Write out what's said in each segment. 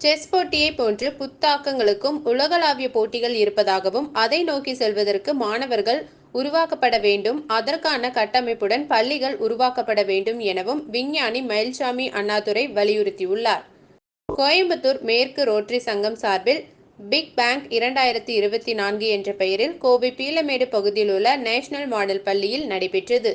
Chess போட்டியை போன்று புத்தாக்கங்களுக்கும் உலகளாவிய போட்டிகள் இருப்பதாகவும் அதை நோக்கி செல்வதற்கு மாணவர்கள் உருவாக்கப்பட வேண்டும். அதற்கான கட்டமைப்புடன் பள்ளிகள் உருவாக்கப்பட வேண்டும் எனவும் விஞ்ஞானி மயில்சாமி அண்ணாதுரை வலியுறுத்தியுள்ளார். கோயம்புத்தூர் மேற்கு ரோட்டரி சங்கம் சார்பில் பிக் பேங்க் இரண்டாயிரத்தி இருபத்தி நான்கு என்ற பெயரில் கோவை பீலமேடு பகுதியில் உள்ள நேஷனல் மாடல் பள்ளியில் நடைபெற்றது.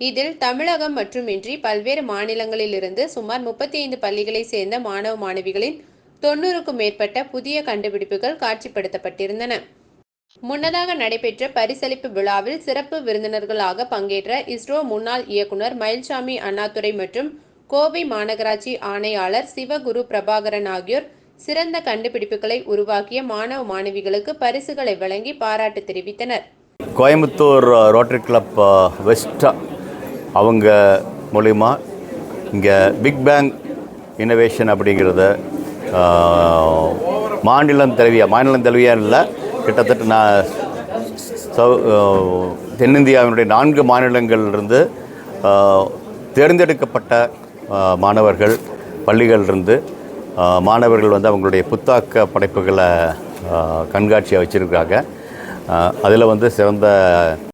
இதில் தமிழகம் மட்டுமின்றி பல்வேறு மாநிலங்களிலிருந்து சுமார் முப்பத்தி ஐந்து பள்ளிகளைச் சேர்ந்த மாணவ மாணவிகளின் தொண்ணூறுக்கும் மேற்பட்ட புதிய கண்டுபிடிப்புகள் காட்சிப்படுத்தப்பட்டிருந்தன. முன்னதாக நடைபெற்ற பரிசளிப்பு விழாவில் சிறப்பு விருந்தினர்களாக பங்கேற்ற இஸ்ரோ முன்னாள் இயக்குனர் மயில்சாமி அண்ணாதுரை மற்றும் கோவை மாநகராட்சி ஆணையாளர் சிவகுரு பிரபாகரன் ஆகியோர் சிறந்த கண்டுபிடிப்புகளை உருவாக்கிய மாணவ மாணவிகளுக்கு பரிசுகளை வழங்கி பாராட்டு தெரிவித்தனர். கோயம்புத்தூர் ரோட்டரி கிளப் வெஸ்டா அவங்க மூலிமா இங்கே பிக் பேங் இன்னோவேஷன் அப்படிங்கிறத மாநிலம் தழுவிய மாநிலம் தழுவிய இல்லை கிட்டத்தட்ட நான் சவு தென்னிந்தியாவினுடைய நான்கு மாநிலங்களிலிருந்து தேர்ந்தெடுக்கப்பட்ட மாணவர்கள் பள்ளிகளிலிருந்து மாணவர்கள் வந்து அவங்களுடைய புத்தாக்க படைப்புகளை கண்காட்சியாக வச்சுருக்காங்க அதில் வந்து சிறந்த